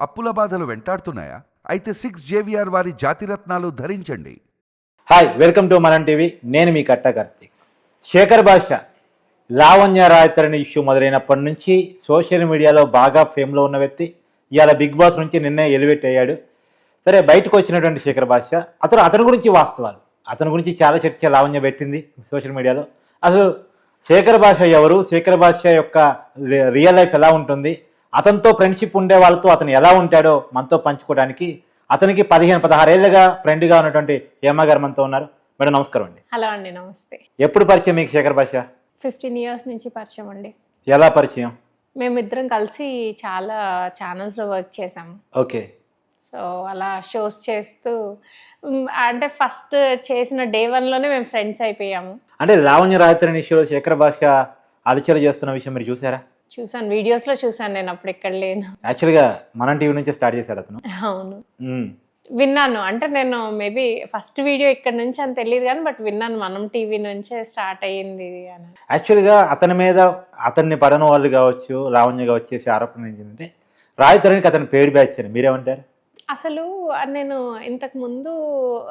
అప్పుల బాధలు వెంటాడుతున్నాయా? అయితే సిక్స్ జేవిఆర్ వారి జాతిరత్నాలు ధరించండి. హాయ్ వెల్కమ్ టు మనం టీవీ నేను మీ కట్ట కార్తీక్. శేఖర్ భాష లావణ్య రాయతరణి ఇష్యూ మొదలైనప్పటి నుంచి సోషల్ మీడియాలో బాగా ఫేమ్లో ఉన్న వ్యక్తి. ఇవాళ బిగ్ బాస్ నుంచి నిన్నే ఎలివేట్ అయ్యాడు. సరే బయటకు వచ్చినటువంటి శేఖర్ భాష అతను అతని గురించి వాస్తవాలు. అతని గురించి చాలా చర్చ లావణ్య పెట్టింది సోషల్ మీడియాలో. అసలు శేఖర్ భాష ఎవరు? శేఖర్ భాష యొక్క రి- రియల్ లైఫ్ ఎలా ఉంటుంది? అతనితో ఫ్రెండ్షిప్ ఉండే వాళ్ళతో అతను ఎలా ఉంటాడో మనతో పంచుకోవడానికి అతనికి పదిహేను పదహారేళ్ళుగా ఫ్రెండ్గా ఉన్నటువంటి హేమ గారు మనతో ఉన్నారు. మేడం నమస్కారం అండి. హలో అండి నమస్తే. ఎప్పుడు పరిచయం మీకు శేఖర్ భాష? ఫిఫ్టీన్ ఇయర్స్ నుంచి పరిచయం అండి. ఎలా పరిచయం? మేమిద్దరం కలిసి చాలా ఛానల్స్లో వర్క్ చేసాము ఓకే. సో అలా షోస్ చేస్తూ అంటే ఫస్ట్ చేసిన డే వన్లోనే మేము ఫ్రెండ్స్ అయిపోయాము. అంటే లావణ్య రాయతరణి ఇష్యూలో శేఖర్ భాష అలచలు చేస్తున్న విషయం మీరు చూసారా చూసాను వీడియోస్లో చూసాను నేను అప్పుడు ఇక్కడ లేను. యాక్చువల్గా మనం టీవీ నుంచే స్టార్ట్ చేశాడు అతను. అవును. విన్నాను. అంటే నేను మేబీ ఫస్ట్ వీడియో ఇక్కడ నుంచి అని తెలియదు కానీ బట్ విన్నాను మనం టీవీ నుంచే స్టార్ట్ అయ్యింది అని. యాక్చువల్గా అతని మీద అతన్ని పడని వాళ్ళు కావచ్చు లావణ్య కావచ్చు చేసే ఆరోపణ ఏంటంటే రాయతరణికి అతని పేరు బ్యాచ్ అని. మీరేమంటారు? అసలు నేను ఇంతకు ముందు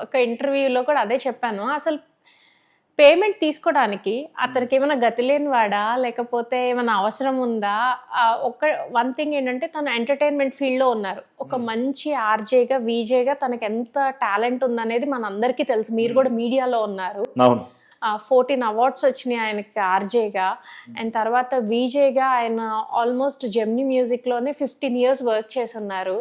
ఒక ఇంటర్వ్యూలో కూడా అదే చెప్పాను. అసలు పేమెంట్ తీసుకోవడానికి అతనికి ఏమైనా గతి లేని వాడా లేకపోతే ఏమైనా అవసరం ఉందా? ఒక వన్ థింగ్ ఏంటంటే తను ఎంటర్టైన్మెంట్ ఫీల్డ్లో ఉన్నారు. ఒక మంచి ఆర్జేగా వీజేగా తనకి ఎంత టాలెంట్ ఉందనేది మనందరికీ తెలుసు. మీరు కూడా మీడియాలో ఉన్నారు. ఫోర్టీన్ అవార్డ్స్ వచ్చినాయి ఆయనకి ఆర్జేగా. అండ్ తర్వాత వీజేగా ఆయన ఆల్మోస్ట్ జెమ్నీ మ్యూజిక్లోనే ఫిఫ్టీన్ ఇయర్స్ వర్క్ చేసి ఉన్నారు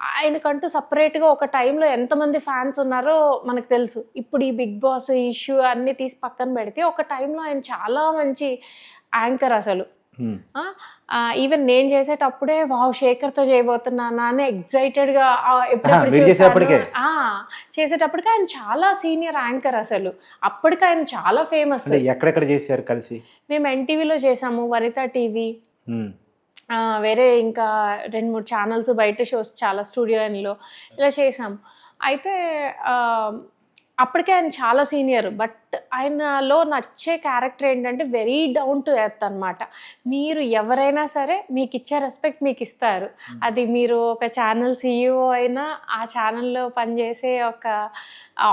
ఆయనకంటూ సపరేట్గా ఒక టైంలో ఎంతమంది ఫ్యాన్స్ ఉన్నారో మనకు తెలుసు. ఇప్పుడు ఈ బిగ్ బాస్ ఇష్యూ అన్నీ తీసి పక్కన పెడితే ఒక టైంలో ఆయన చాలా మంచి యాంకర్ అసలు. ఈవెన్ నేను చేసేటప్పుడే వావ్ శేఖర్తో చేయబోతున్నానా? అని ఎగ్జైటెడ్గా ఎప్పుడెప్పుడు చేసేటప్పటికే? ఆయన చాలా సీనియర్ యాంకర్ అసలు. అప్పటికి ఆయన చాలా ఫేమస్ ఎక్కడెక్కడ చేశారు కలిసి? మేము ఎన్టీవీలో చేసాము వనిత టీవీ. వేరే ఇంకా రెండు మూడు ఛానల్స్ బయట షోస్ చాలా స్టూడియో లో ఇలా చేసాం. అయితే అప్పటికే ఆయన చాలా సీనియర్ బట్ ఆయనలో నచ్చే క్యారెక్టర్ ఏంటంటే వెరీ డౌన్ టు ఎర్త్ అనమాట మీరు ఎవరైనా సరే మీకు ఇచ్చే రెస్పెక్ట్ మీకు ఇస్తారు. అది మీరు ఒక ఛానల్ సీఈఓ అయినా ఆ ఛానల్లో పనిచేసే ఒక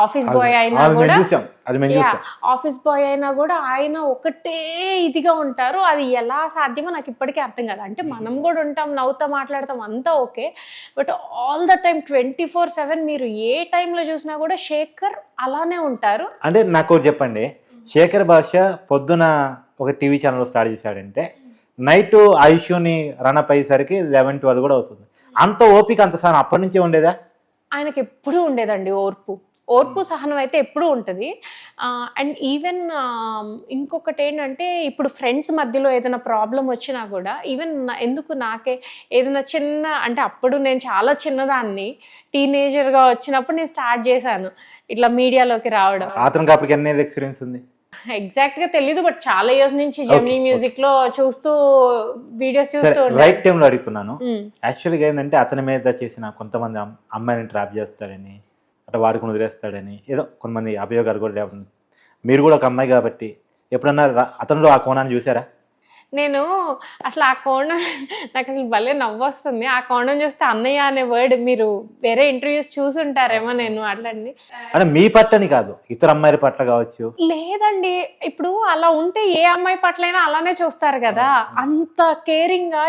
ఆఫీస్ బాయ్ అయినా కూడా ఆఫీస్ బాయ్ అయినా కూడా ఆయన ఒకటే ఇదిగా ఉంటారు. అది ఎలా సాధ్యమో నాకు ఇప్పటికీ అర్థం కాదు. అంటే మనం కూడా ఉంటాం నవ్వుతా మాట్లాడతాం అంతా okay. But all the time twenty four seven మీరు ఏ టైంలో చూసినా కూడా శేఖర్ అలానే ఉంటారు. అంటే నాకు చెప్పండి. శేఖర్ భాష పొద్దున ఒక టీవీ ఛానల్ స్టార్ట్ చేశాడంటే నైట్ ఆ ఇష్యూని రన్ అప్ అయ్యేసరికి లెవెన్ ట్వెల్వ్ కూడా అవుతుంది. అంత ఓపిక అంత సహనం అప్పటి నుంచే ఉండేదా? ఆయనకి ఎప్పుడూ ఉండేదండి ఓర్పు. ఓర్పు సహనం అయితే ఎప్పుడూ ఉంటుంది. అండ్ ఈవెన్ ఇంకొకటి ఏంటంటే ఇప్పుడు ఫ్రెండ్స్ మధ్యలో ఏదైనా ప్రాబ్లం వచ్చినా కూడా ఈవెన్ ఎందుకు నాకే ఏదైనా చిన్న అంటే అప్పుడు నేను చాలా చిన్నదాన్ని టీనేజర్గా వచ్చినప్పుడు నేను స్టార్ట్ చేశాను ఇట్లా మీడియాలోకి రావడం. అతనికి అప్పటికి ఎన్ని ఎక్స్పీరియన్స్ ఉంది? ఎగ్జాక్ట్గా తెలీదు బట్ చాలా ఇయర్స్ నుంచి okay. మ్యూజిక్లో చూస్తూ వీడియోస్ చూస్తూ రైట్ ఉంటాను టైంలో అడుగుతున్నాను. ఉమ్. యాక్చువల్గా ఏంటంటే అతని మీద చేసిన కొంతమంది అమ్- అమ్మాయిని ట్రాప్ చేస్తాడని అట్లా వాడుకుని వదిలేస్తాడని. ఏదో కొంతమంది అభియోగాలు కూడా మీరు కూడా ఒక అమ్మాయి కాబట్టి ఎప్పుడన్నా అతనిలో ఆ కోణాన్ని చూసారా? నేను అసలు ఆ కోణం నాకు అసలు భలే నవ్వు వస్తుంది ఆ కోణం చూస్తే అన్నయ్య అనే వర్డ్ మీరు వేరే ఇంటర్వ్యూస్ చూసుంటారేమో నేను అట్లండి అంటే మీ పట్టని కాదు ఇతర అమ్మాయిల పట్ల కావచ్చు. లేదండి. ఇప్పుడు అలా ఉంటే ఏ అమ్మాయి పట్లైనా అలానే చూస్తారు కదా. అంత కేరింగ్గా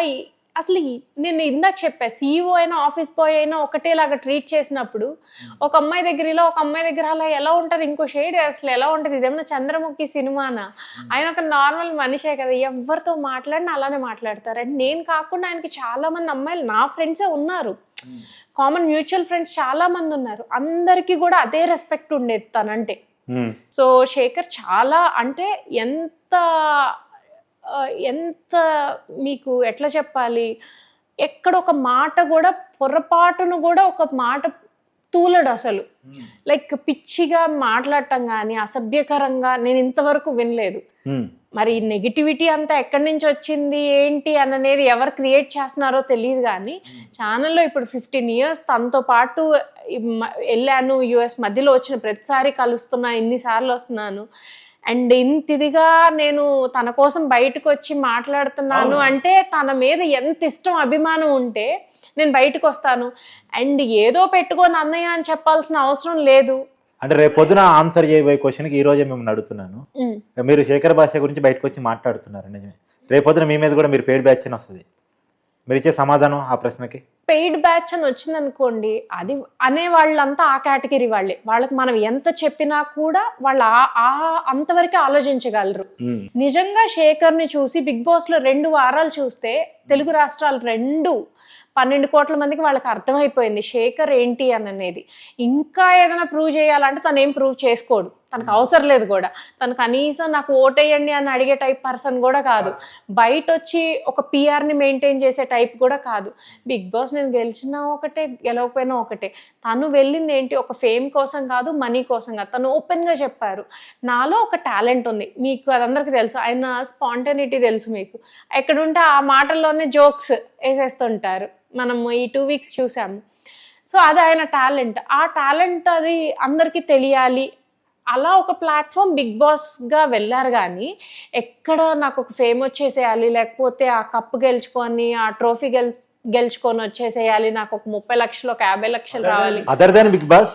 అసలు నేను ఇందాక చెప్పా సీఈఓ అయినా ఆఫీస్ బాయ్ అయినా ఒకటేలాగా ట్రీట్ చేసినప్పుడు ఒక అమ్మాయి దగ్గర ఇలా ఒక అమ్మాయి దగ్గర అలా ఎలా ఉంటుంది ఇంకో షేడ్ అసలు ఎలా ఉంటుంది? ఇదేమన్నా చంద్రముఖి సినిమానా? ఆయన ఒక నార్మల్ మనిషే కదా ఎవరితో మాట్లాడినా అలానే మాట్లాడతారు. అండ్ నేను కాకుండా ఆయనకి చాలా మంది అమ్మాయిలు నా ఫ్రెండ్సే ఉన్నారు. కామన్ మ్యూచువల్ ఫ్రెండ్స్ చాలా మంది ఉన్నారు. అందరికీ కూడా అదే రెస్పెక్ట్ ఉండేది తనంటే. సో శేఖర్ చాలా అంటే ఎంత ఎంత మీకు ఎట్లా చెప్పాలి? ఎక్కడ ఒక మాట కూడా పొరపాటును కూడా ఒక మాట తూలడు అసలు. లైక్ పిచ్చిగా మాట్లాడటం కానీ అసభ్యకరంగా నేను ఇంతవరకు వినలేదు. మరి నెగిటివిటీ అంతా ఎక్కడి నుంచి వచ్చింది? ఏంటి? అన్నది ఎవరు క్రియేట్ చేస్తున్నారో తెలియదు కానీ ఛానల్లో ఇప్పుడు ఫిఫ్టీన్ ఇయర్స్ తనతో పాటు వెళ్ళాను. యుఎస్ మధ్యలో వచ్చిన ప్రతిసారి కలుస్తున్నా ఇన్నిసార్లు వస్తున్నాను. అండ్ ఇంతిదిగా నేను తన కోసం బయటకు వచ్చి మాట్లాడుతున్నాను అంటే తన మీద ఎంత ఇష్టం అభిమానం ఉంటే నేను బయటకు వస్తాను అండ్ ఏదో పెట్టుకొని అన్నయ్య అని చెప్పాల్సిన అవసరం లేదు. అంటే రేపు పొద్దున ఆన్సర్ చేయబోయే క్వశ్చన్కి ఈ రోజే మేము అడుగుతున్నాను. మీరు శేఖర్ భాష గురించి బయటకు వచ్చి మాట్లాడుతున్నారు నిజమే. రేపు పొద్దున మీ మీద కూడా మీరు పేడ్ బ్యాచ్ అని వస్తుంది. మీరు ఇచ్చే సమాధానం ఆ ప్రశ్నకి? పెయిడ్ బ్యాచ్ అని వచ్చింది అనుకోండి అది అనే వాళ్ళంతా ఆ కేటగిరీ వాళ్ళే. వాళ్ళకి మనం ఎంత చెప్పినా కూడా వాళ్ళు ఆ- అంతవరకు ఆలోచించగలరు. నిజంగా శేఖర్ని చూసి బిగ్ బాస్లో రెండు వారాలు చూస్తే తెలుగు రాష్ట్రాలు రెండు పన్నెండు కోట్ల మందికి వాళ్ళకి అర్థమైపోయింది శేఖర్ ఏంటి అని అనేది. ఇంకా ఏదైనా ప్రూవ్ చేయాలంటే తను ఏం ప్రూవ్ చేసుకోడు. తనకు అవసరం లేదు కూడా. తను కనీసం నాకు ఓటేయండి అని అడిగే టైప్ పర్సన్ కూడా కాదు. బయట వచ్చి ఒక పిఆర్ని మెయింటైన్ చేసే టైప్ కూడా కాదు. బిగ్ బాస్ నేను గెలిచినా ఒకటే గెలవకపోయినా ఒకటే. తను వెళ్ళింది ఏంటి? ఒక ఫేమ్ కోసం కాదు మనీ కోసం కాదు. తను ఓపెన్గా చెప్పారు. నాలో ఒక టాలెంట్ ఉంది. మీకు అదందరికీ తెలుసు. ఆయన స్పాంటనిటీ తెలుసు మీకు. ఎక్కడుంటే ఆ మాటల్లోనే జోక్స్ వేసేస్తుంటారు. మనం ఈ టూ వీక్స్ చూసాము. సో అది ఆయన టాలెంట్ ఆ టాలెంట్ అది అందరికీ తెలియాలి. అలా ఒక ప్లాట్ఫామ్ బిగ్ బాస్గా వెళ్ళారు కానీ ఎక్కడ నాకు ఒక ఫేమ్ వచ్చేసేయాలి లేకపోతే ఆ కప్పు గెలుచుకొని ఆ ట్రోఫీ గెల్ గెలుచుకొని వచ్చేసేయాలి నాకు ఒక ముప్పై లక్షలు ఒక యాభై లక్షలు రావాలి. Other than Bigg Boss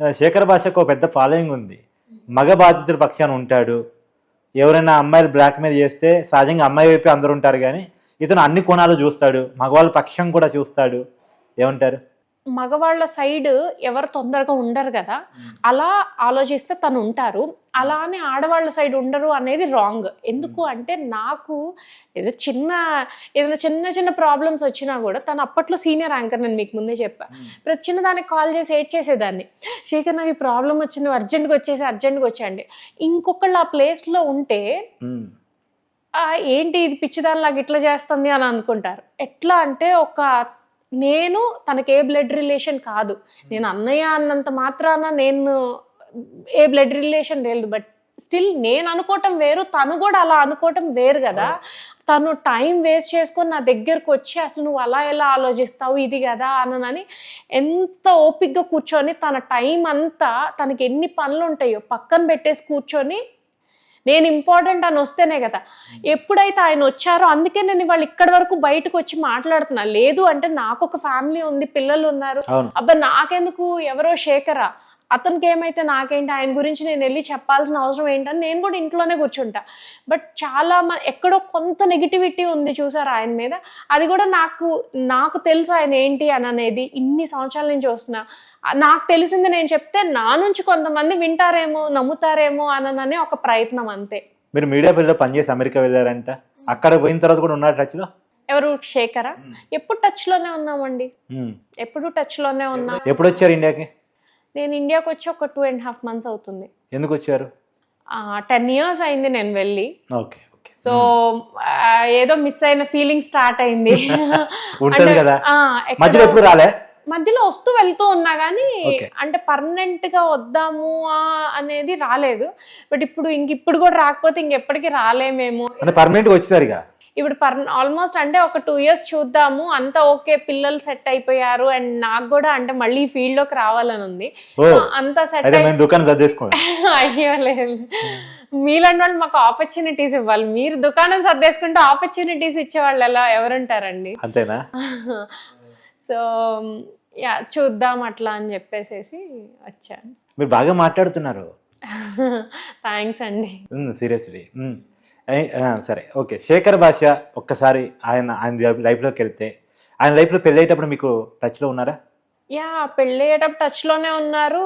Shekhar భాషకు ఒక పెద్ద ఫాలోయింగ్ ఉంది. మగ బాధితుల పక్షాన ఉంటాడు. ఎవరైనా అమ్మాయిలు బ్లాక్ మెయిల్ చేస్తే సహజంగా అమ్మాయి వైపు అందరూ ఉంటారు కానీ ఇతను అన్ని కోణాలు చూస్తాడు. మగవాళ్ళ పక్షం కూడా చూస్తాడు. ఏమంటారు? మగవాళ్ళ సైడ్ ఎవరు తొందరగా ఉండరు కదా. అలా ఆలోచిస్తే తను ఉంటారు. అలా అని ఆడవాళ్ళ సైడ్ ఉండరు అనేది రాంగ్. ఎందుకు అంటే నాకు ఏదో చిన్న ఏదైనా చిన్న చిన్న ప్రాబ్లమ్స్ వచ్చినా కూడా తను అప్పట్లో సీనియర్ యాంకర్ నేను మీకు ముందే చెప్పా. ప్రతి చిన్న దానికి కాల్ చేసి ఏడ్ చేసేదాన్ని. శేఖర్ నాకు ఈ ప్రాబ్లం వచ్చింది అర్జెంట్గా వచ్చేసి అర్జెంట్గా వచ్చేయండి. ఇంకొకళ్ళు ఆ ప్లేస్లో ఉంటే ఏంటి ఇది పిచ్చిదానిలాగా ఇట్లా చేస్తుంది అని అనుకుంటారు. ఎట్లా అంటే ఒక నేను తనకి ఏ బ్లడ్ రిలేషన్ కాదు. నేను అన్నయ్య అన్నంత మాత్రాన నేను ఏ బ్లడ్ రిలేషన్ లేదు. బట్ స్టిల్ నేను అనుకోవటం వేరు తను కూడా అలా అనుకోవటం వేరు కదా. తను టైం వేస్ట్ చేసుకొని నా దగ్గరకు వచ్చి అసలు నువ్వు అలా ఎలా ఆలోచిస్తావు ఇది కదా అనని ఎంత ఓపిక్గా కూర్చొని తన టైం అంతా తనకి ఎన్ని పనులు ఉంటాయో పక్కన పెట్టేసి కూర్చొని నేను ఇంపార్టెంట్ అని వస్తేనే కదా. ఎప్పుడైతే ఆయన వచ్చారో అందుకే నేను వాళ్ళు ఇక్కడి వరకు బయటకు వచ్చి మాట్లాడుతున్నా. లేదు అంటే నాకు ఒక ఫ్యామిలీ ఉంది పిల్లలు ఉన్నారు. అబ్బా నాకెందుకు? ఎవరో శేఖరా? అతనికి ఏమైతే నాకేంటి ఆయన గురించి నేను వెళ్ళి చెప్పాల్సిన అవసరం ఏంటని నేను కూడా ఇంట్లోనే కూర్చుంటా. బట్ చాలా మ- ఎక్కడో కొంత నెగిటివిటీ ఉంది చూసారు ఆయన మీద? అది కూడా నాకు నాకు తెలుసు ఆయన ఏంటి అని అనేది ఇన్ని సంవత్సరాల నుంచి వస్తున్నా నాకు తెలిసింది నేను చెప్తే నా నుంచి కొంతమంది వింటారేమో నమ్ముతారేమో అననే ఒక ప్రయత్నం అంతే. మీరు మీడియా పిల్లలు పనిచేసి అమెరికా వెళ్ళారంట. అక్కడ పోయిన తర్వాత కూడా ఉన్నారు టచ్లో? ఎవరు శేఖరా? ఎప్పుడు టచ్లోనే ఉన్నామండి. ఎప్పుడు టచ్లోనే ఉన్నా. ఎప్పుడు వచ్చారు ఇండియాకి? నేను ఇండియాకి వచ్చి ఒక టూ అండ్ హాఫ్ మంత్స్ అవుతుంది. ఎందుకు వచ్చారు టెన్ ఇయర్స్ అయింది నేను వెళ్ళి. ఓకే సో ఏదో మిస్ అయిన ఫీలింగ్ స్టార్ట్ అయింది. మధ్యలో వస్తూ వెళ్తూ ఉన్నా కానీ. అంటే పర్మనెంట్గా వద్దాము అనేది రాలేదు. బట్ ఇప్పుడు ఇంక ఇప్పుడు కూడా రాకపోతే ఇంకెప్పటికీ రాలేమేమో. పర్మనెంట్గా వచ్చేసారు ఇక. ఇప్పుడు పర్ ఆల్మోస్ట్ అంటే ఒక టూ ఇయర్స్ చూద్దాము అంతా ఓకే పిల్లలు సెట్ అయిపోయారు అండ్ నాకు కూడా అంటే మళ్ళీ ఫీల్డ్లోకి రావాలని ఉంది. అంతా సెట్ అయితే మేము దుకాణం సర్దేసుకోండి. అయ్యో లేదు. మీలాంటి వాళ్ళు మాకు ఆపర్చునిటీస్ ఇవ్వాలి. మీరు దుకాణం సర్దేసుకుంటే ఆపర్చునిటీస్ ఇచ్చే వాళ్ళు ఎలా? ఎవరుంటారండి? అంతేనా? సో యా చూద్దాం అట్లా అని చెప్పేసేసి వచ్చాను. మీరు బాగా మాట్లాడుతున్నారు. థ్యాంక్స్ అండి. సీరియస్లీ సరే. ఓకే. శేఖర్ భాష ఒక్కసారి ఆయన ఆయన లైఫ్లోకి వెళ్తే ఆయన లైఫ్లో పెళ్ళేటప్పుడు మీకు టచ్లో ఉన్నారా? యా పెళ్ళయ్యేటప్పుడు టచ్లోనే ఉన్నారు.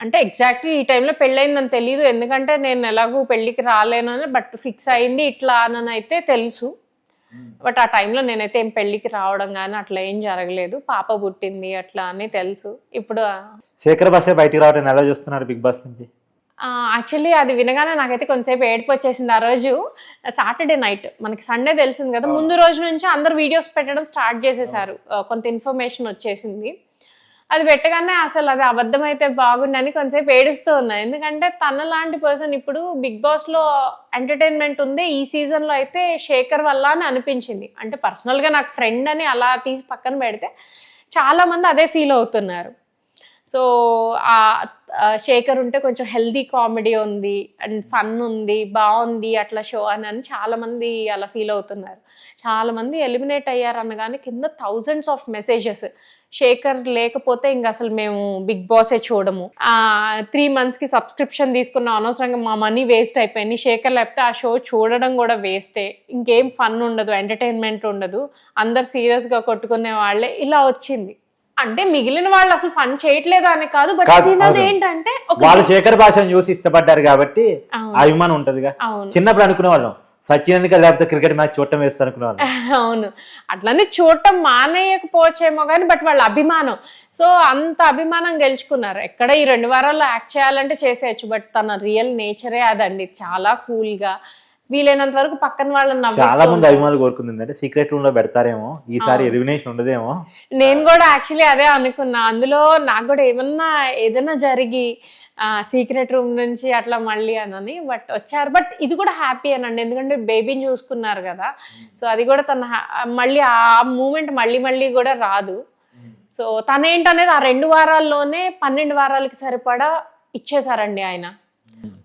అంటే ఎగ్జాక్ట్లీ ఈ టైంలో పెళ్ళయిందని తెలియదు ఎందుకంటే నేను ఎలాగూ పెళ్ళికి రాలేను అని బట్ ఫిక్స్ అయింది ఇట్లా అని అయితే తెలుసు. బట్ ఆ టైంలో నేనైతే ఏం పెళ్ళికి రావడం కానీ అట్లా ఏం జరగలేదు. పాప పుట్టింది అట్లా అని తెలుసు. ఇప్పుడు శేఖర్ భాష బయటికి రావడం ఎలా చూస్తున్నారు బిగ్ బాస్ నుంచి? యాక్చువల్లీ అది వినగానే నాకైతే కొంతసేపు ఏడుపు వచ్చేసింది. ఆ రోజు సాటర్డే నైట్ మనకి సండే తెలిసింది కదా ముందు రోజు నుంచి అందరు వీడియోస్ పెట్టడం స్టార్ట్ చేసేసారు. కొంత ఇన్ఫర్మేషన్ వచ్చేసింది. అది పెట్టగానే అసలు అది అబద్ధం అయితే బాగుండని కొంతసేపు ఏడుస్తూ ఉన్నా. ఎందుకంటే తన లాంటి పర్సన్ ఇప్పుడు బిగ్ బాస్లో ఎంటర్టైన్మెంట్ ఉంది. ఈ సీజన్లో అయితే శేఖర్ వల్ల అని అనిపించింది. అంటే పర్సనల్గా నాకు ఫ్రెండ్ అని అలా తీసి పక్కన పెడితే చాలా మంది అదే ఫీల్ అవుతున్నారు. సో ఆ శేఖర్ ఉంటే కొంచెం హెల్దీ కామెడీ ఉంది అండ్ ఫన్ ఉంది బాగుంది అట్లా షో అని అని చాలామంది అలా ఫీల్ అవుతున్నారు. చాలా మంది ఎలిమినేట్ అయ్యారు అనగానే కింద థౌజండ్స్ ఆఫ్ మెసేజెస్. శేఖర్ లేకపోతే ఇంకా అసలు మేము బిగ్ బాసే చూడము. ఆ త్రీ మంత్స్కి సబ్స్క్రిప్షన్ తీసుకున్న అనవసరంగా మా మనీ వేస్ట్ అయిపోయింది. శేఖర్ లేకపోతే ఆ షో చూడడం కూడా వేస్టే. ఇంకేం ఫన్ ఉండదు ఎంటర్టైన్మెంట్ ఉండదు. అందరు సీరియస్గా కొట్టుకునే వాళ్ళే. ఇలా వచ్చింది. అంటే మిగిలిన వాళ్ళు అసలు ఫన్ చేయట్లేదు అని కాదు బట్ తినది. ఏంటంటే వాళ్ళు శేఖర్ భాషను చూసి ఇష్టపడ్డారు కాబట్టి అభిమానం ఉంటదిగా. చిన్నప్పుడు అనుకునే వాళ్ళం సచిన్ లేకపోతే క్రికెట్ మ్యాచ్ చూడటం వేస్తా అనుకునే వాళ్ళం. అవును. అట్లనే చూడటం మానేయకపోవచ్చేమో కానీ బట్ వాళ్ళ అభిమానం. సో అంత అభిమానం గెలుచుకున్నారు. ఎక్కడ ఈ రెండు వారాల్లో యాక్ట్ చేయాలంటే చేసేయచ్చు బట్ తన రియల్ నేచరే అదండి. చాలా కూల్గా. వీలైనంత వరకు పక్కన వాళ్ళని చాలా మంది అభిమానులు కోరుకుంది ఏంటంటే సీక్రెట్ రూమ్లో పెడతారేమో? ఈసారి ఎలిమినేషన్ ఉండదేమో? నేను కూడా యాక్చువల్లీ అదే అనుకున్నా. అందులో నాకు కూడా ఏమన్నా ఏదైనా జరిగి సీక్రెట్ రూమ్ నుంచి అట్లా మళ్ళీ అనని బట్ వచ్చారు. బట్ ఇది కూడా హ్యాపీ అనండి. ఎందుకంటే బేబీని చూసుకున్నారు కదా. సో అది కూడా తన మళ్ళీ ఆ మూమెంట్ మళ్ళీ మళ్ళీ కూడా రాదు. సో తనేంటనేది ఆ రెండు వారాల్లోనే పన్నెండు వారాలకి సరిపడా ఇచ్చేసారండి ఆయన.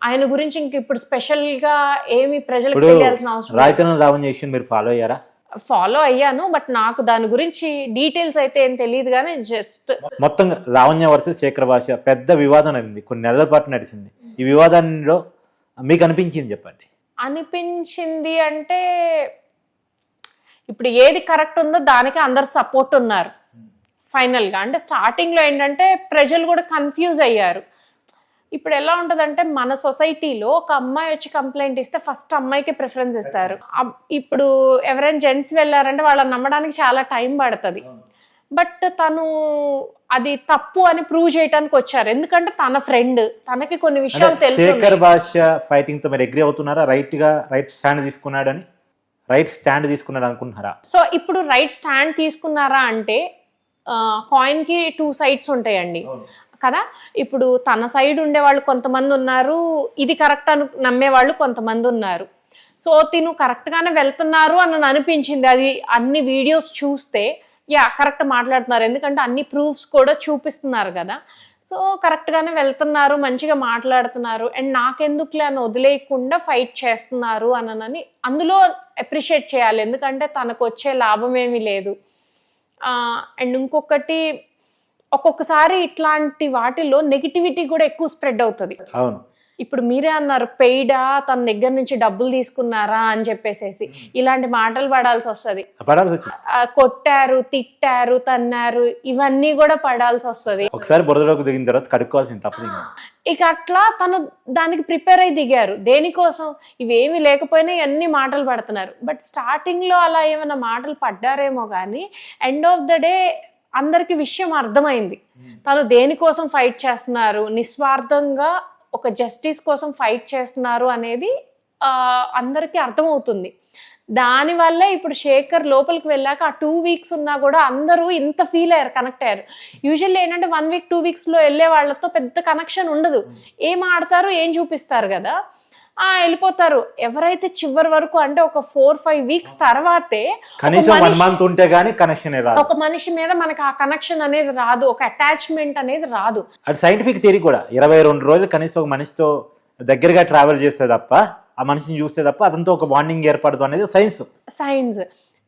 ఆయన గురించి ఇంక ఇప్పుడు స్పెషల్గా ఏమి ప్రజలకు తెలియాల్సిన అవసరం. రాయతనం లావణ్య విషయం మీరు ఫాలో అయ్యారా? ఫాలో అయ్యాను బట్ నాకు దాని గురించి డీటెయిల్స్ అయితే ఏం తెలియదు కానీ జస్ట్ మొత్తం లావణ్య వర్సెస్ శేఖర్ భాష పెద్ద వివాదం నడిచింది కొన్ని నెలల పాటు నడిచింది. ఈ వివాదంలో మీకు అనిపించింది చెప్పండి. అనిపించింది అంటే ఇప్పుడు ఏది కరెక్ట్ ఉందో దానికి అందరు సపోర్ట్ ఉన్నారు. ఫైనల్గా అంటే స్టార్టింగ్లో ఏంటంటే ప్రజలు కూడా కన్ఫ్యూజ్ అయ్యారు. ఇప్పుడు ఎలా ఉంటుందంటే మన సొసైటీలో ఒక అమ్మాయి వచ్చి కంప్లైంట్ ఇస్తే ఫస్ట్ అమ్మాయికి ప్రిఫరెన్స్ ఇస్తారు. ఇప్పుడు ఎవరైనా జెంట్స్ వెళ్ళారంటే వాళ్ళని నమ్మడానికి చాలా టైం పడుతుంది. బట్ తను అది తప్పు అని ప్రూవ్ చేయడానికి వచ్చారు. ఎందుకంటే తన ఫ్రెండ్ తనకి కొన్ని విషయాలు తెలుసు శేఖర్ భాష ఫైటింగ్తో మీరు అగ్రి అవుతున్నారా? రైట్గా రైట్ స్టాండ్ తీసుకున్నాడని? రైట్ స్టాండ్ తీసుకున్నాడు అనుకుంటున్నారా? సో ఇప్పుడు రైట్ స్టాండ్ తీసుకున్నారా అంటే కాయిన్కి టూ సైడ్స్ ఉంటాయండి. కదా? ఇప్పుడు తన సైడ్ ఉండే వాళ్ళు కొంతమంది ఉన్నారు ఇది కరెక్ట్ అను నమ్మే వాళ్ళు కొంతమంది ఉన్నారు. సో తిను కరెక్ట్గానే వెళ్తున్నారు అని అనిపించింది. అది అన్ని వీడియోస్ చూస్తే యా కరెక్ట్ మాట్లాడుతున్నారు. ఎందుకంటే అన్ని ప్రూఫ్స్ కూడా చూపిస్తున్నారు కదా? సో కరెక్ట్గానే వెళ్తున్నారు మంచిగా మాట్లాడుతున్నారు. అండ్ నాకెందుకులే అని వదిలేయకుండా ఫైట్ చేస్తున్నారు అనని అందులో అప్రిషియేట్ చేయాలి. ఎందుకంటే తనకు వచ్చే లాభం ఏమీ లేదు అండ్ ఇంకొకటి ఒక్కొక్కసారి ఇట్లాంటి వాటిలో నెగిటివిటీ కూడా ఎక్కువ స్ప్రెడ్ అవుతుంది. అవును. ఇప్పుడు మీరే అన్నారు పెయిడా? తన దగ్గర నుంచి డబ్బులు తీసుకున్నారా? అని చెప్పేసేసి. ఇలాంటి మాటలు పడాల్సి వస్తుంది. కొట్టారు తిట్టారు తన్నారు ఇవన్నీ కూడా పడాల్సి వస్తుంది. ఒకసారి బురదలోకి దిగిన తర్వాత కడుక్కోవాల్సింది తప్పదు ఇంకా. అట్లా తను దానికి ప్రిపేర్ అయి దిగారు. దేనికోసం? ఇవేమి లేకపోయినా అన్ని మాటలు పడుతున్నారు. బట్ స్టార్టింగ్లో అలా ఏమైనా మాటలు పడ్డారేమో కానీ ఎండ్ ఆఫ్ ద డే అందరికి విషయం అర్థమైంది. తను దేనికోసం ఫైట్ చేస్తున్నారు? నిస్వార్థంగా ఒక జస్టిస్ కోసం ఫైట్ చేస్తున్నారు అనేది అందరికీ అర్థమవుతుంది. దానివల్ల ఇప్పుడు శేఖర్ లోపలికి వెళ్ళాక ఆ టూ వీక్స్ ఉన్నా కూడా అందరూ ఇంత ఫీల్ అయ్యారు కనెక్ట్ అయ్యారు. యూజువల్లీ ఏంటంటే వన్ వీక్ టూ వీక్స్లో వెళ్ళే వాళ్ళతో పెద్ద కనెక్షన్ ఉండదు. ఏం ఆడతారు ఏం చూపిస్తారు కదా? ఆ వెళ్ళిపోతారు. ఎవరైతే చివరి వరకు అంటే ఒక ఫోర్ ఫైవ్ వీక్స్ తర్వాతే మంత్ ఉంటే గానీ కనెక్షన్ రాదు. ఒక మనిషి మీద మనకి ఆ కనెక్షన్ అనేది రాదు. ఒక అటాచ్మెంట్ అనేది రాదు. అది సైంటిఫిక్ థియరీ కూడా. ఇరవై రెండు రోజులు కనీసం ఒక మనిషితో దగ్గరగా ట్రావెల్ చేస్తే తప్ప ఆ మనిషిని చూస్తే తప్ప అతనితో ఒక బాండింగ్ ఏర్పడదు అనేది సైన్స్ సైన్స్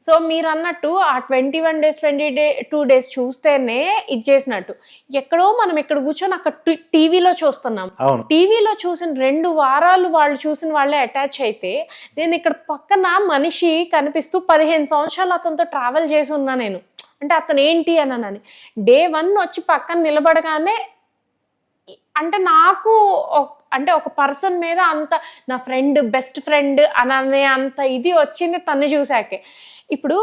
సో మీరు అన్నట్టు ఆ twenty one days twenty day two days చూస్తేనే ఇది చేసినట్టు. ఎక్కడో మనం ఇక్కడ కూర్చొని అక్కడ టీవీలో చూస్తున్నాం. టీవీలో చూసిన రెండు వారాలు వాళ్ళు చూసిన వాళ్ళే అటాచ్ అయితే నేను ఇక్కడ పక్కన మనిషి కనిపిస్తూ పదిహేను సంవత్సరాలు అతనితో ట్రావెల్ చేసి ఉన్నా నేను. అంటే అతను ఏంటి అని డే వన్ వచ్చి పక్కన నిలబడగానే అంటే నాకు అంటే ఒక పర్సన్ మీద అంత నా ఫ్రెండ్ బెస్ట్ ఫ్రెండ్ అని అనే అంత ఇది వచ్చింది తన్ని చూసాకే ఇప్పుడు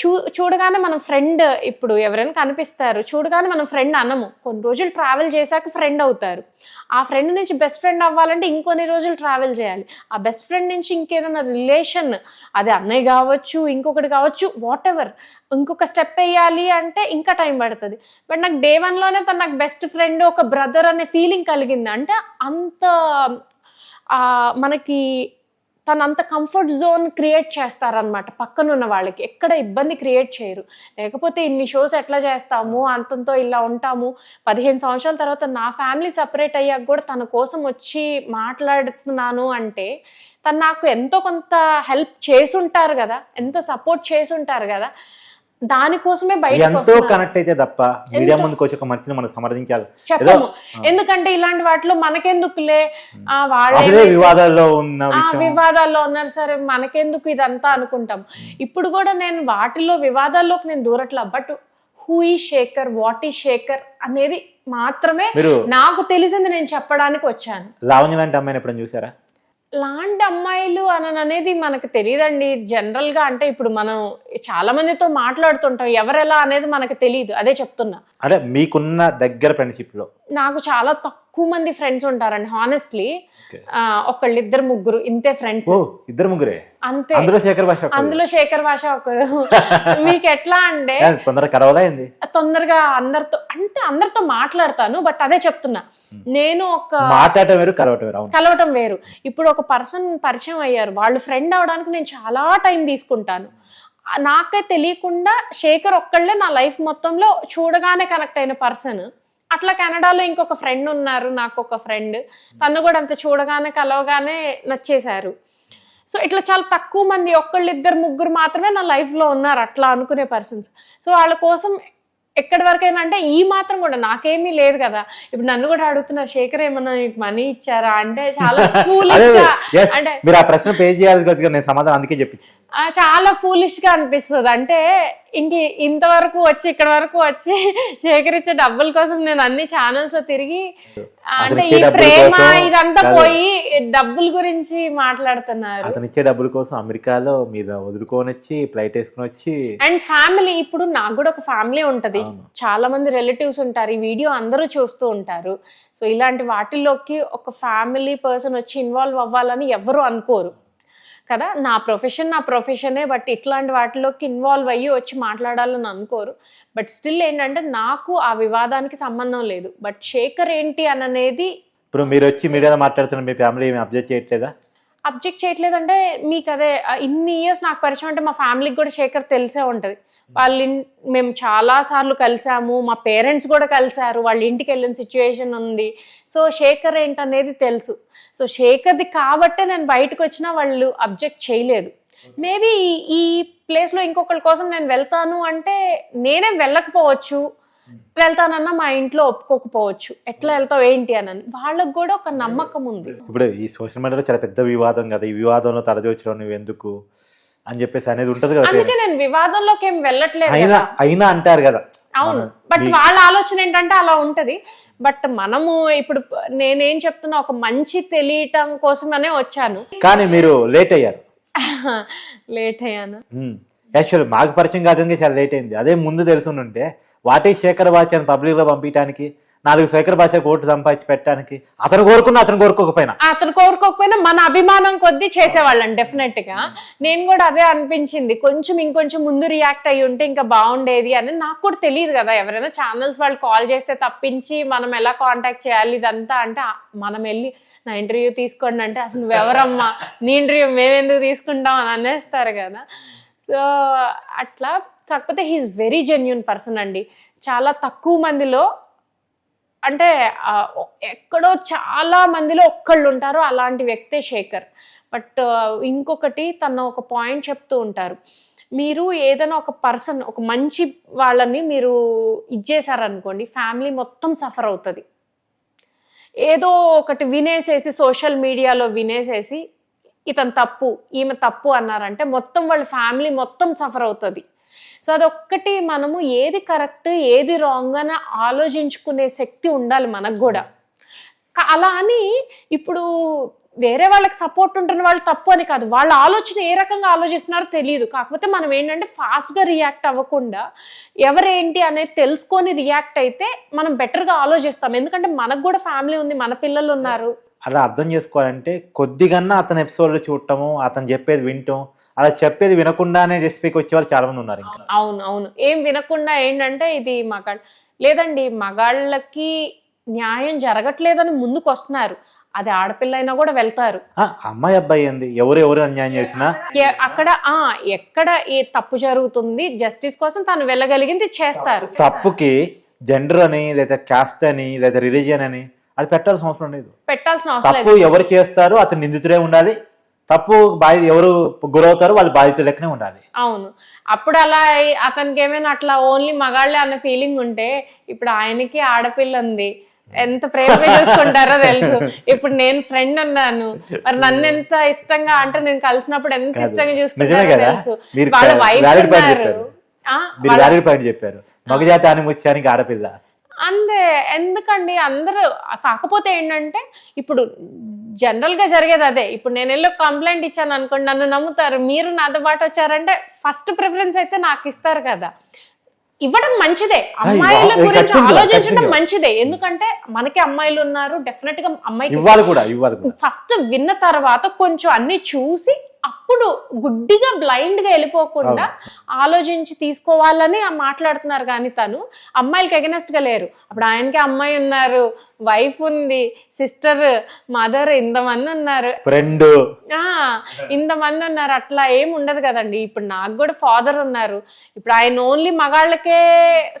చూ చూడగానే మనం ఫ్రెండ్ ఇప్పుడు ఎవరైనా కనిపిస్తారు చూడగానే మనం ఫ్రెండ్ అనము. కొన్ని రోజులు ట్రావెల్ చేశాక ఫ్రెండ్ అవుతారు. ఆ ఫ్రెండ్ నుంచి బెస్ట్ ఫ్రెండ్ అవ్వాలంటే ఇంకొన్ని రోజులు ట్రావెల్ చేయాలి. ఆ బెస్ట్ ఫ్రెండ్ నుంచి ఇంకేదైనా రిలేషన్ అది అన్నయ్య కావచ్చు ఇంకొకటి కావచ్చు వాట్ ఎవర్ ఇంకొక స్టెప్ వేయాలి అంటే ఇంకా టైం పడుతుంది. బట్ నాకు డే వన్లోనే తను నాకు బెస్ట్ ఫ్రెండ్ ఒక బ్రదర్ అనే ఫీల్ ఫీలింగ్ కలిగింది. అంటే అంత మనకి తను అంత కంఫర్ట్ జోన్ క్రియేట్ చేస్తారనమాట పక్కనున్న వాళ్ళకి. ఎక్కడ ఇబ్బంది క్రియేట్ చేయరు. లేకపోతే ఇన్ని షోస్ ఎట్లా చేస్తాము? అంతంతో ఇలా ఉంటాము. పదిహేను సంవత్సరాల తర్వాత నా ఫ్యామిలీ సపరేట్ అయ్యాక కూడా తన కోసం వచ్చి మాట్లాడుతున్నాను అంటే తను నాకు ఎంతో కొంత హెల్ప్ చేసుంటారు కదా. ఎంతో సపోర్ట్ చేసుంటారు కదా. దానికోసమే ఎంతో వస్తున్నారు. కనెక్ట్ అయితే తప్ప మీడియా ముందుకు వచ్చి ఒక మనిషిని మనం సమర్థించాలి. చెప్పము. ఎందుకంటే ఇలాంటి వాటిలో మనకెందుకులే? ఆ వాళ్ళే వివాదాల్లో ఉన్న వివాదాల్లో ఉన్నారు సరే మనకెందుకు ఇదంతా అనుకుంటాం. ఇప్పుడు కూడా నేను వాటిలో వివాదాల్లోకి నేను దూరట్లా బట్ హూ ఈ శేఖర్ వాట్ ఈ శేఖర్ అనేది మాత్రమే నాకు తెలిసింది నేను చెప్పడానికి వచ్చాను. లావణ్య లాంటి అమ్మాయిని ఎప్పుడైనా చూసారా? లాంటి అమ్మాయిలు అని అనేది మనకు తెలియదండి. జనరల్గా అంటే ఇప్పుడు మనం చాలా మందితో మాట్లాడుతుంటాం. ఎవరెలా అనేది మనకు తెలియదు అదే చెప్తున్నా. అంటే మీకున్న దగ్గర ఫ్రెండ్షిప్లో నాకు చాలా తక్కువ మంది ఫ్రెండ్స్ ఉంటారండి హానెస్ట్లీ Okay. ఒకళ్ళిద్దరు ముగ్గురు ఇంతే ఫ్రెండ్స్ ఇద్దరు ముగ్గురే? అంతే. అందులో శేఖర్ భాష. అందులో శేఖర్ భాష ఒకడు మీకు ఎట్లా అంటే తొందరగా తొందరగా అందరితో అంటే అందరితో మాట్లాడతాను బట్ అదే చెప్తున్నా. నేను ఒక మాట్లాడటం వేరు కరవటం వేరు కలవటం వేరు. ఇప్పుడు ఒక పర్సన్ పరిచయం అయ్యారు. వాళ్ళు ఫ్రెండ్ అవడానికి నేను చాలా టైం తీసుకుంటాను. నాకే తెలియకుండా శేఖర్ ఒక్కళ్ళే నా లైఫ్ మొత్తంలో చూడగానే కనెక్ట్ అయిన పర్సన్ అట్లా కెనడాలో ఇంకొక ఫ్రెండ్ ఉన్నారు నాకు ఒక ఫ్రెండ్ తను కూడా అంత చూడగానే కలవగానే నచ్చేశారు. సో ఇట్లా చాలా తక్కువ మంది ఒక్కళ్ళు ఇద్దరు ముగ్గురు మాత్రమే నా లైఫ్లో ఉన్నారు అట్లా అనుకునే పర్సన్స్ సో వాళ్ళ కోసం ఎక్కడి వరకైనా అంటే ఈ మాత్రం కూడా నాకేమీ లేదు కదా. ఇప్పుడు నన్ను కూడా అడుగుతున్నారు శేఖర్ ఏమన్నా నీకు మనీ ఇచ్చారా? అంటే చాలా అంటే మీరు ఆ ప్రశ్న పే చేయాలి కదా నేను సమాధానం అందుకే చెప్పి చాలా ఫూలిష్గా అనిపిస్తుంది. అంటే ఇంక ఇంతవరకు వచ్చి ఇక్కడ వరకు వచ్చి సేకరించే డబ్బుల కోసం నేను అన్ని ఛానల్స్లో తిరిగి అంటే ఈ ప్రేమ ఇదంతా. పోయి డబ్బుల గురించి మాట్లాడుతున్నారు. అతను ఇచ్చే డబ్బుల కోసం అమెరికాలో మీద వదులుకొని వచ్చి ఫ్లైట్ వేసుకొని వచ్చి అండ్ ఫ్యామిలీ ఇప్పుడు నాకు కూడా ఒక ఫ్యామిలీ ఉంటది. చాలా మంది రిలేటివ్స్ ఉంటారు. ఈ వీడియో అందరూ చూస్తూ ఉంటారు. సో ఇలాంటి వాటిల్లోకి ఒక ఫ్యామిలీ పర్సన్ వచ్చి ఇన్వాల్వ్ అవ్వాలని ఎవరు అనుకోరు. కదా? నా ప్రొఫెషన్ నా ప్రొఫెషనే బట్ ఇట్లాంటి వాటిలోకి ఇన్వాల్వ్ అయ్యి వచ్చి మాట్లాడాలని అనుకోరు. బట్ స్టిల్ ఏంటంటే నాకు ఆ వివాదానికి సంబంధం లేదు. బట్ శేఖర్ ఏంటి అని అనేది ఇప్పుడు మీరు వచ్చి మీడియాలో మాట్లాడుతున్న మీ ఫ్యామిలీ ఏమి అబ్జెక్ట్ చేయట్లేదా? అబ్జెక్ట్ చేయట్లేదంటే మీకు అదే ఇన్ని ఇయర్స్ నాకు పరిచయం అంటే మా ఫ్యామిలీకి కూడా శేఖర్ తెలిసే ఉంటుంది. వాళ్ళ మేము చాలా సార్లు కలిసాము మా పేరెంట్స్ కూడా కలిసారు వాళ్ళ ఇంటికి వెళ్ళిన సిచ్యువేషన్ ఉంది. సో శేఖర్ ఏంటనేది తెలుసు. సో శేఖర్ది కాబట్టే నేను బయటకు వచ్చినా వాళ్ళు అబ్జెక్ట్ చేయలేదు. మేబీ ఈ ప్లేస్లో ఇంకొకరి కోసం నేను వెళ్తాను అంటే నేనే వెళ్ళకపోవచ్చు. వెళ్తానన్నా మా ఇంట్లో ఒప్పుకోకపోవచ్చు. ఎట్లా వెళ్తావు ఏంటి అని వాళ్ళకు కూడా ఒక నమ్మకం ఉంది. ఇప్పుడు ఈ సోషల్ మీడియాలో చాలా పెద్ద వివాదం కదా. ఈ వివాదంలో తలదోచడం నువ్వు ఎందుకు అని చెప్పేసి అనేది ఉంటది కదా అందుకే నేను వివాదంలోకి ఏం వెళ్ళట్లేదు అయినా. అయినా అంటారు కదా. అవును. బట్ వాళ్ళ ఆలోచన ఏంటంటే అలా ఉంటది. బట్ మనము ఇప్పుడు నేనేం చెప్తున్నా ఒక మంచి తెలియటం కోసమనే వచ్చాను. కానీ మీరు లేట్ అయ్యారు. లేట్ అయ్యాను. యాక్చువల్ మాకు పరిచయం కావడానికి చాలా లేట్ అయింది. అదే ముందు తెలుసుంటే వాటి శేఖర్ భాషను పబ్లిక్లో పంపించడానికి నాలుగు శేఖర్ భాష ఓటు సంపాదించి పెట్టడానికి అతను కోరుకున్నా అతను కోరుకోకపోయినా. అతను కోరుకోకపోయినా మన అభిమానం కొద్దీ చేసేవాళ్ళం డెఫినెట్గా. నేను కూడా అదే అనిపించింది. కొంచెం ఇంకొంచెం ముందు రియాక్ట్ అయ్యి ఉంటే ఇంకా బాగుండేది అని నాకు కూడా తెలియదు కదా. ఎవరైనా ఛానల్స్ వాళ్ళు కాల్ చేస్తే తప్పించి మనం ఎలా కాంటాక్ట్ చేయాలి ఇదంతా అంటే మనం వెళ్ళి నా ఇంటర్వ్యూ తీసుకోండి అంటే అసలు నువ్వెవరమ్మా? నీ ఇంటర్వ్యూ మేమెందుకు తీసుకుంటాం అని అనేస్తారు కదా. సో అట్లా. కాకపోతే హీఈస్ వెరీ జెన్యున్ పర్సన్ అండి. చాలా తక్కువ మందిలో అంటే ఎక్కడో చాలా మందిలో ఒక్కళ్ళు ఉంటారు అలాంటి వ్యక్తే శేఖర్. బట్ ఇంకొకటి తన ఒక పాయింట్ చెప్తూ ఉంటారు. మీరు ఏదైనా ఒక పర్సన్ ఒక మంచి వాళ్ళని మీరు ఇచ్చేసారనుకోండి ఫ్యామిలీ మొత్తం సఫర్ అవుతుంది. ఏదో ఒకటి వినేసేసి సోషల్ మీడియాలో వినేసేసి ఇతను తప్పు ఈమె తప్పు అన్నారంటే మొత్తం వాళ్ళ ఫ్యామిలీ మొత్తం సఫర్ అవుతుంది. సో అదొక్కటి మనము ఏది కరెక్ట్ ఏది రాంగ్ అని ఆలోచించుకునే శక్తి ఉండాలి మనకు కూడా. అలా అని ఇప్పుడు వేరే వాళ్ళకి సపోర్ట్ ఉంటున్న వాళ్ళు తప్పు అని కాదు. వాళ్ళ ఆలోచన ఏ రకంగా ఆలోచిస్తున్నారో తెలియదు. కాకపోతే మనం ఏంటంటే ఫాస్ట్గా రియాక్ట్ అవ్వకుండా ఎవరేంటి అనేది తెలుసుకొని రియాక్ట్ అయితే మనం బెటర్గా ఆలోచిస్తాం. ఎందుకంటే మనకు కూడా ఫ్యామిలీ ఉంది మన పిల్లలు ఉన్నారు. అలా అర్థం చేసుకోవాలంటే కొద్దిగన్నా అతని ఎపిసోడ్లు చూడటము అతను చెప్పేది వినటం అలా చెప్పేది వినకుండానే రెసిపీకి వచ్చే వాళ్ళు చాలా మంది ఉన్నారు ఇంకా. అవును అవును. ఏం వినకుండా ఏంటంటే ఇది మగాళ్ళు లేదండి మగాళ్ళకి న్యాయం జరగట్లేదని ముందుకు వస్తున్నారు అది ఆడపిల్ల అయినా కూడా వెళ్తారు. అమ్మాయి అబ్బాయి ఏంది? ఎవరు ఎవరు అన్యాయం చేసినా? అక్కడ ఆ ఎక్కడ ఏ తప్పు జరుగుతుంది జస్టిస్ కోసం తను వెళ్ళగలిగింది చేస్తారు. తప్పుకి జెండర్ అని లేదా కాస్ట్ అని లేదా రిలీజియన్ అని అది పెట్టాల్సిన అవసరం లేదు. పెట్టాల్సిన అవసరం తప్పు లేదు. ఎవరు చేస్తారో అతను నిందితుడే ఉండాలి. తప్పు బాధ ఎవరు గురవుతారో వాళ్ళు బాధితులు లెక్కనే ఉండాలి. అవును. అప్పుడు అలా అతనికి ఏమైనా అట్లా ఓన్లీ మగాళ్ళే అన్న ఫీలింగ్ ఉంటే ఇప్పుడు ఆయనకి ఆడపిల్ల ఉంది. ఎంత ప్రేమగా చూసుకుంటారో తెలుసు. ఇప్పుడు నేను ఫ్రెండ్ అన్నాను. మరి నన్ను ఎంత ఇష్టంగా అంటే నేను కలిసినప్పుడు ఎంత. ఇష్టంగా చూసుకుంటారో? తెలుసు. వాళ్ళ వైఫ్ చెప్పారు. మగజాతి ఆడపిల్ల. అంతే ఎందుకండి? అందరూ కాకపోతే ఏంటంటే ఇప్పుడు జనరల్గా జరిగేది అదే. ఇప్పుడు నేను వెళ్ళి కంప్లైంట్ ఇచ్చాను అనుకోండి నన్ను నమ్ముతారు. మీరు నాతో పాటు వచ్చారంటే ఫస్ట్ ప్రిఫరెన్స్ అయితే నాకు ఇస్తారు కదా. ఇవ్వడం మంచిదే. అమ్మాయిల గురించి ఆలోచించడం. మంచిదే. ఎందుకంటే మనకి అమ్మాయిలు ఉన్నారు డెఫినెట్గా అమ్మాయికి ఫస్ట్ విన్న తర్వాత కొంచెం అన్ని చూసి అప్పుడు గుడ్డిగా బ్లైండ్గా వెళ్ళిపోకుండా ఆలోచించి తీసుకోవాలని ఆ మాట్లాడుతున్నారు కానీ తను. అమ్మాయిలకి ఎగనెస్ట్గా లేరు. అప్పుడు ఆయనకి అమ్మాయి ఉన్నారు వైఫ్ ఉంది సిస్టర్ మదర్ ఇంతమంది ఉన్నారు. ఫ్రెండ్. ఇంతమంది ఉన్నారు. అట్లా ఏం ఉండదు కదండి. ఇప్పుడు నాకు కూడా ఫాదర్ ఉన్నారు. ఇప్పుడు ఆయన ఓన్లీ మగాళ్ళకే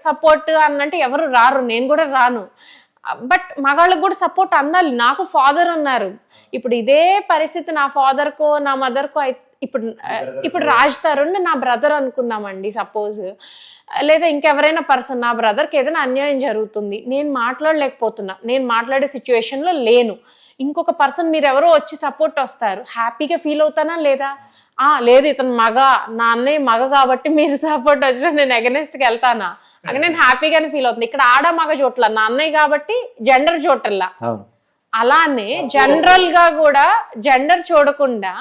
సపోర్ట్ అన్నంటే ఎవరు రారు. నేను కూడా రాను. బట్ మగాళ్ళకి కూడా సపోర్ట్ అందాలి నాకు ఫాదర్ ఉన్నారు ఇప్పుడు ఇదే పరిస్థితి నా ఫాదర్కో నా మదర్కో ఇప్పుడు ఇప్పుడు రాజ్ తరుణ్ నా బ్రదర్ అనుకుందామండి సపోజ్ లేదా ఇంకెవరైనా పర్సన్ నా బ్రదర్కి ఏదైనా అన్యాయం జరుగుతుంది. నేను మాట్లాడలేకపోతున్నా. నేను మాట్లాడే సిచ్యువేషన్లో లేను. ఇంకొక పర్సన్ మీరు ఎవరో వచ్చి సపోర్ట్ వస్తారు. హ్యాపీగా ఫీల్ అవుతానా లేదా? ఆ లేదు ఇతను మగ. నా అన్నయ్య మగ కాబట్టి మీరు సపోర్ట్ వచ్చినా నేను అగెనెస్ట్కి వెళ్తానా? అక్కడ నేను హ్యాపీగానే ఫీల్ అవుతుంది. ఇక్కడ ఆడ మగ చోట్ల నా అన్నయ్య కాబట్టి జెండర్ చోటల్లా అలానే జనరల్గా కూడా జెండర్ చూడకుండా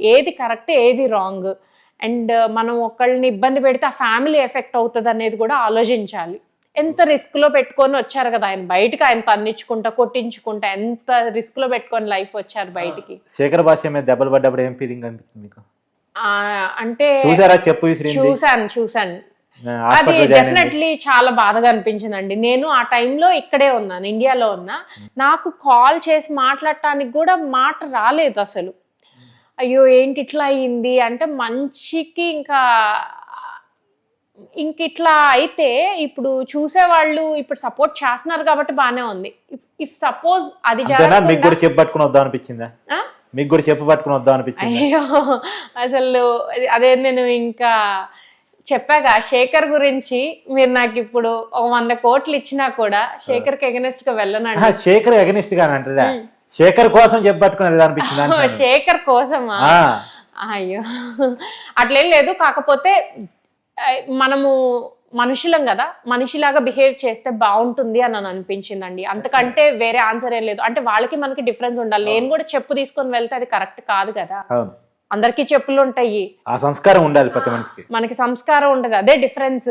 ఏది కరెక్ట్ ఏది రాంగ్ అండ్ మనం ఒకళ్ళని ఇబ్బంది పెడితే ఆ ఫ్యామిలీ ఎఫెక్ట్ అవుతుంది అనేది కూడా ఆలోచించాలి. ఎంత రిస్క్లో పెట్టుకొని వచ్చారు కదా ఆయన బయటకు ఆయన తన్నించుకుంటా కొట్టించుకుంటా ఎంత రిస్క్లో పెట్టుకొని లైఫ్ వచ్చారు బయటికి. శేఖర్ భాష మీద దెబ్బలు పడ్డప్పుడు ఏం ఫీలింగ్ అనిపిస్తుంది మీకు? అంటే చూసారా చెప్పు చూసాను చూసాను అది అయింది. డెఫినెట్లీ చాలా బాధగా అనిపించిందండి. నేను ఆ టైంలో ఇక్కడే ఉన్నాను ఇండియాలో ఉన్నా. నాకు కాల్ చేసి మాట్లాడటానికి కూడా మాట రాలేదు అసలు. అయ్యో ఏంటి ఇట్లా అయ్యింది అంటే మంచికి ఇంకా ఇంక ఇట్లా అయితే ఇప్పుడు చూసేవాళ్ళు ఇప్పుడు సపోర్ట్ చేస్తున్నారు కాబట్టి బానే ఉంది. ఇఫ్ సపోజ్ అది మీకు కూడా చెప్పు పట్టుకుని వద్దాం అనిపించిందా? మీకు కూడా చెప్పు పట్టుకుని వద్దాం అనిపించింది? అయ్యో అసలు అదే నేను ఇంకా చెప్పాగా శేఖర్ గురించి మీరు నాకు ఇప్పుడు ఒక వంద కోట్లు ఇచ్చినా కూడా శేఖర్కి ఎగనెస్ట్గా వెళ్ళనండి. శేఖర్ అగనిస్ట్గా అంటారా శేఖర్ కోసం చెప్పు పట్టుకుని అనిపించింది. శేఖర్ కోసమా? అయ్యో. అట్లేం లేదు కాకపోతే మనము మనుషులం కదా మనిషిలాగా బిహేవ్ చేస్తే బాగుంటుంది అని అని అనిపించిందండి. అంతకంటే వేరే ఆన్సర్ ఏం లేదు. అంటే వాళ్ళకి మనకి డిఫరెన్స్ ఉండాలి. నేను కూడా చెప్పు తీసుకొని వెళ్తే అది కరెక్ట్ కాదు కదా. అందరికీ చెప్పులు ఉంటాయి. ఆ సంస్కారం ఉండాలి ప్రతి మనిషికి. మనకి సంస్కారం ఉంటుంది అదే డిఫరెన్స్.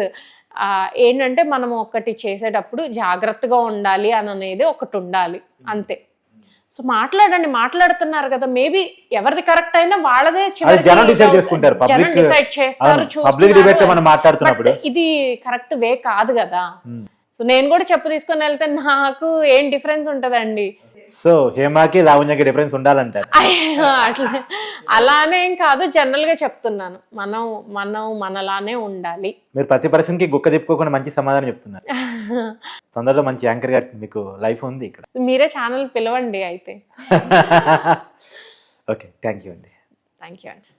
ఏంటంటే మనం ఒకటి చేసేటప్పుడు జాగ్రత్తగా ఉండాలి అని అనేది ఒకటి ఉండాలి. అంతే. సో మాట్లాడండి. మాట్లాడుతున్నారు కదా. మేబీ ఎవరిది కరెక్ట్ అయినా వాళ్ళదే జనం decide చేసుకుంటారు. జనం డిసైడ్ చేస్తారు ఇది కరెక్ట్ వే కాదు కదా. సో నేను కూడా చెప్పు తీసుకొని వెళ్తే నాకు ఏం డిఫరెన్స్ ఉంటదండి. సో హేమాకి లావణ్యకి డిఫరెన్స్ ఉండాలంటారు. అట్లా అలానే ఏం కాదు జనరల్గా చెప్తున్నాను. మనం మనం మనలానే ఉండాలి. మీరు ప్రతి పర్సన్కి గుక్క తిప్పుకోకుండా మంచి సమాధానం చెప్తున్నారు. తొందరలో మంచి యాంకర్గా మీకు లైఫ్ ఉంది ఇక్కడ. మీరే ఛానల్ పిలవండి అయితే. ఓకే థ్యాంక్ యూ అండి. థ్యాంక్ యూ అండి.